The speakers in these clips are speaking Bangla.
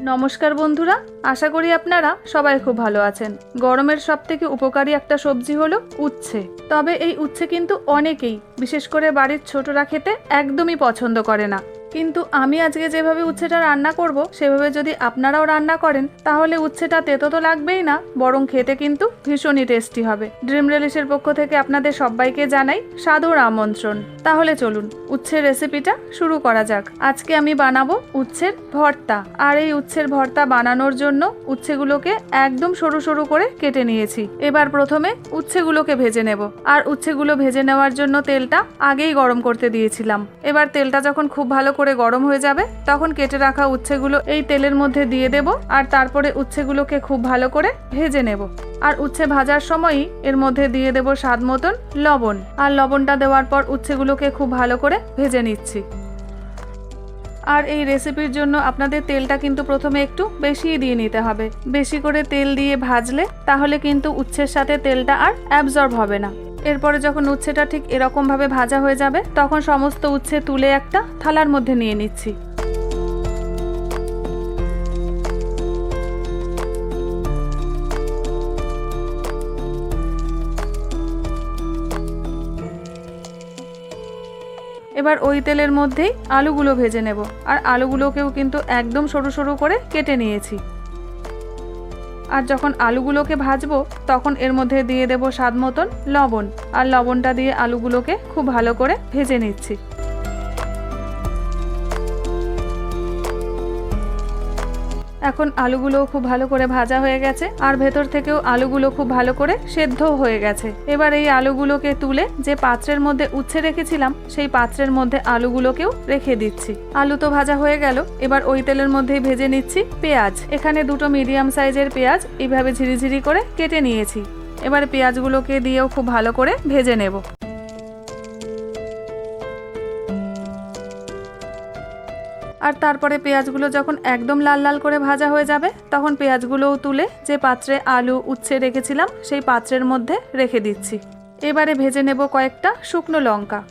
নমস্কার বন্ধুরা, আশা করি আপনারা সবাই খুব ভালো আছেন। গরমের সব থেকে উপকারী একটা সবজি হলো উচ্ছে। তবে এই উচ্ছে কিন্তু অনেকেই, বিশেষ করে বাড়ির ছোটরা খেতে একদমই পছন্দ করে না। কিন্তু আমি আজকে যেভাবে উচ্ছেটা রান্না করব, সেভাবে যদি আপনারাও রান্না করেন, তাহলে উচ্ছেটা তেতো তো লাগবেই না, বরং খেতে কিন্তু ভীষণই টেস্টি হবে। ড্রিম রিলিশের পক্ষ থেকে আপনাদের সবাইকে জানাই সাদর আমন্ত্রণ। তাহলে চলুন, উচ্ছের রেসিপিটা শুরু করা যাক। আজকে আমি বানাবো উচ্ছের ভর্তা। আর এই উচ্ছের ভর্তা বানানোর জন্য উচ্ছেগুলোকে একদম সরু সরু করে কেটে নিয়েছি। এবার প্রথমে উচ্ছেগুলোকে ভেজে নেব। আর উচ্ছেগুলো ভেজে নেওয়ার জন্য তেলটা আগেই গরম করতে দিয়েছিলাম। এবার তেলটা যখন খুব ভালো করে গরম হয়ে যাবে, তখন কেটে রাখা উচ্ছেগুলো এই তেলের মধ্যে দিয়ে দেব আর তারপরে উচ্ছেগুলোকে খুব ভালো করে ভেজে নেব। আর উচ্ছে ভাজার সময়ই এর মধ্যে দিয়ে দেব স্বাদ মতন লবণ। আর লবণটা দেওয়ার পর উচ্ছেগুলোকে খুব ভালো করে ভেজে নিচ্ছি। আর এই রেসিপির জন্য আপনাদের তেলটা কিন্তু প্রথমে একটু বেশিই দিয়ে নিতে হবে। বেশি করে তেল দিয়ে ভাজলে তাহলে কিন্তু উচ্ছের সাথে তেলটা আর অ্যাবজর্ব হবে না। এরপরে যখন উচ্ছেটা ঠিক এরকমভাবে ভাজা হয়ে যাবে, তখন সমস্ত উচ্ছে তুলে একটা থালার মধ্যে নিয়ে নিচ্ছি। এবার ওই তেলের মধ্যেই আলুগুলো ভেজে নেব। আর আলুগুলোকেও কিন্তু একদম সরু সরু করে কেটে নিয়েছি। আর যখন আলুগুলোকে ভাজবো, তখন এর মধ্যে দিয়ে দেব স্বাদ মতন লবণ। আর লবণটা দিয়ে আলুগুলোকে খুব ভালো করে ভেজে নিচ্ছি। এখন আলুগুলো খুব ভালো করে ভাজা হয়ে গেছে, আর ভেতর থেকেও আলুগুলো খুব ভালো করে সেদ্ধ হয়ে গেছে। এবার এই আলুগুলোকে তুলে যে পাত্রের মধ্যে উচ্ছে রেখেছিলাম, সেই পাত্রের মধ্যে আলুগুলোকেও রেখে দিচ্ছি। আলু তো ভাজা হয়ে গেল, এবার ওই তেলের মধ্যেই ভেজে নিচ্ছি পেঁয়াজ। এখানে দুটো মিডিয়াম সাইজের পেঁয়াজ এইভাবে ঝিরিঝিরি করে কেটে নিয়েছি। এবার পেঁয়াজগুলোকে দিয়েও খুব ভালো করে ভেজে নেব। আর তারপরে পেঁয়াজগুলো যখন একদম লাল লাল করে ভাজা হয়ে যাবে, তখন পেঁয়াজগুলোও তুলে যে পাত্রে আলু উচ্ছে রেখেছিলাম, সেই পাত্রের মধ্যে রেখে দিচ্ছি। এবারে ভেজে নেব কয়েকটা শুকনো লঙ্কা।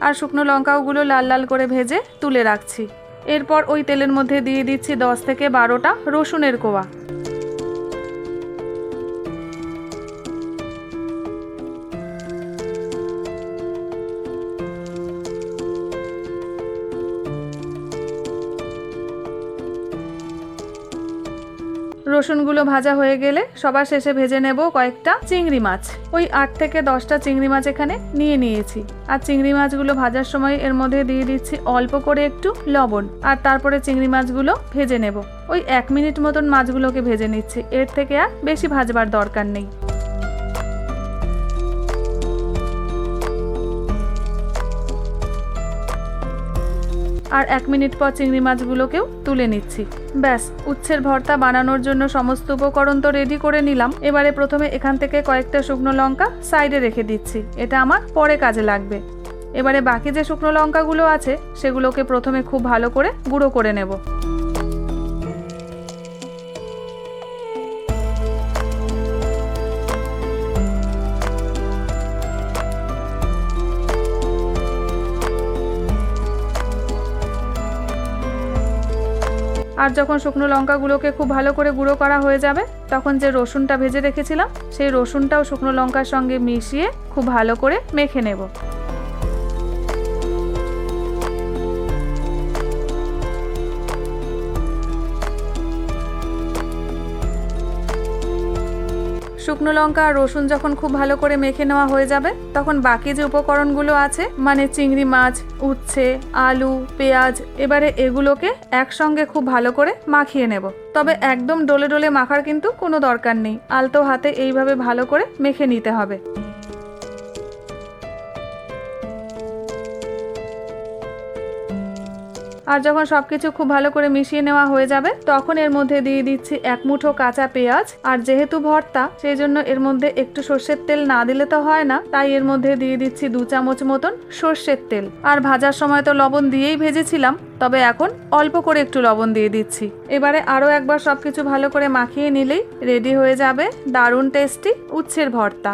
আর শুকনো লঙ্কাওগুলো লাল লাল করে ভেজে তুলে রাখছি। এরপর ওই তেলের মধ্যে দিয়ে দিচ্ছি দশ থেকে বারোটা রসুনের কোয়া। রসুনগুলো ভাজা হয়ে গেলে সবার শেষে ভেজে নেব কয়েকটা চিংড়ি মাছ। ওই আট থেকে দশটা চিংড়ি মাছ এখানে নিয়ে নিয়েছি। আর চিংড়ি মাছগুলো ভাজার সময় এর মধ্যে দিয়ে দিচ্ছি অল্প করে একটু লবণ। আর তারপরে চিংড়ি মাছগুলো ভেজে নেব। ওই এক মিনিট মতন মাছগুলোকে ভেজে নিচ্ছি। এর থেকে আর বেশি ভাজবার দরকার নেই। আর এক মিনিট পর চিংড়ি মাছগুলোকেও তুলে নিচ্ছি। ব্যাস, উচ্ছের ভর্তা বানানোর জন্য সমস্ত উপকরণ তো রেডি করে নিলাম। এবারে প্রথমে এখান থেকে কয়েকটা শুকনো লঙ্কা সাইডে রেখে দিচ্ছি। এটা আমার পরে কাজে লাগবে। এবারে বাকি যে শুকনো লঙ্কাগুলো আছে, সেগুলোকে প্রথমে খুব ভালো করে গুঁড়ো করে নেব। আর যখন শুকনো লঙ্কাগুলোকে খুব ভালো করে গুঁড়ো করা হয়ে যাবে, তখন যে রসুনটা ভেজে রেখেছিলাম, সেই রসুনটাও শুকনো লঙ্কার সঙ্গে মিশিয়ে খুব ভালো করে মেখে নেব। শুকনো লঙ্কা আর রসুন যখন খুব ভালো করে মেখে নেওয়া হয়ে যাবে, তখন বাকি যে উপকরণগুলো আছে মানে চিংড়ি মাছ, উচ্ছে, আলু, পেঁয়াজ, এবারে এগুলোকে একসঙ্গে খুব ভালো করে মাখিয়ে নেব। তবে একদম ডলে ডলে মাখার কিন্তু কোনো দরকার নেই। আলতো হাতে এইভাবে ভালো করে মেখে নিতে হবে। আর যখন সবকিছু খুব ভালো করে মিশিয়ে নেওয়া হয়ে যাবে, তখন এর মধ্যে দিয়ে দিচ্ছি এক মুঠো কাঁচা পেঁয়াজ। আর যেহেতু ভর্তা, সেই জন্য এর মধ্যে একটু সর্ষের তেল না দিলে তো হয় না। তাই এর মধ্যে দিয়ে দিচ্ছি দু চামচ মতন সর্ষের তেল। আর ভাজার সময় তো লবণ দিয়েই ভেজেছিলাম, তবে এখন অল্প করে একটু লবণ দিয়ে দিচ্ছি। এবারে আরও একবার সবকিছু ভালো করে মাখিয়ে নিলেই রেডি হয়ে যাবে দারুণ টেস্টি উচ্ছের ভর্তা।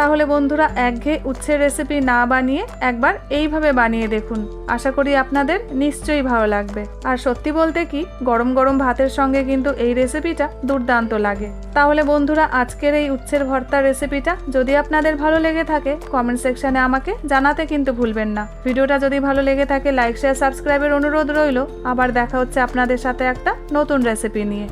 তাহলে বন্ধুরা একঘেয়ে উচ্ছের রেসিপি না বানিয়ে একবার এইভাবে বানিয়ে দেখুন। আশা করি আপনাদের নিশ্চয়ই ভালো লাগবে। আর সত্যি বলতে কি, গরম গরম ভাতের সঙ্গে কিন্তু এই রেসিপিটা দুর্দান্ত লাগে। তাহলে বন্ধুরা আজকের এই উচ্ছের ভর্তার রেসিপিটা যদি আপনাদের ভালো লেগে থাকে কমেন্ট সেকশানে আমাকে জানাতে কিন্তু ভুলবেন না। ভিডিওটা যদি ভালো লেগে থাকে লাইক শেয়ার সাবস্ক্রাইবের অনুরোধ রইল। আবার দেখা হচ্ছে আপনাদের সাথে একটা নতুন রেসিপি নিয়ে।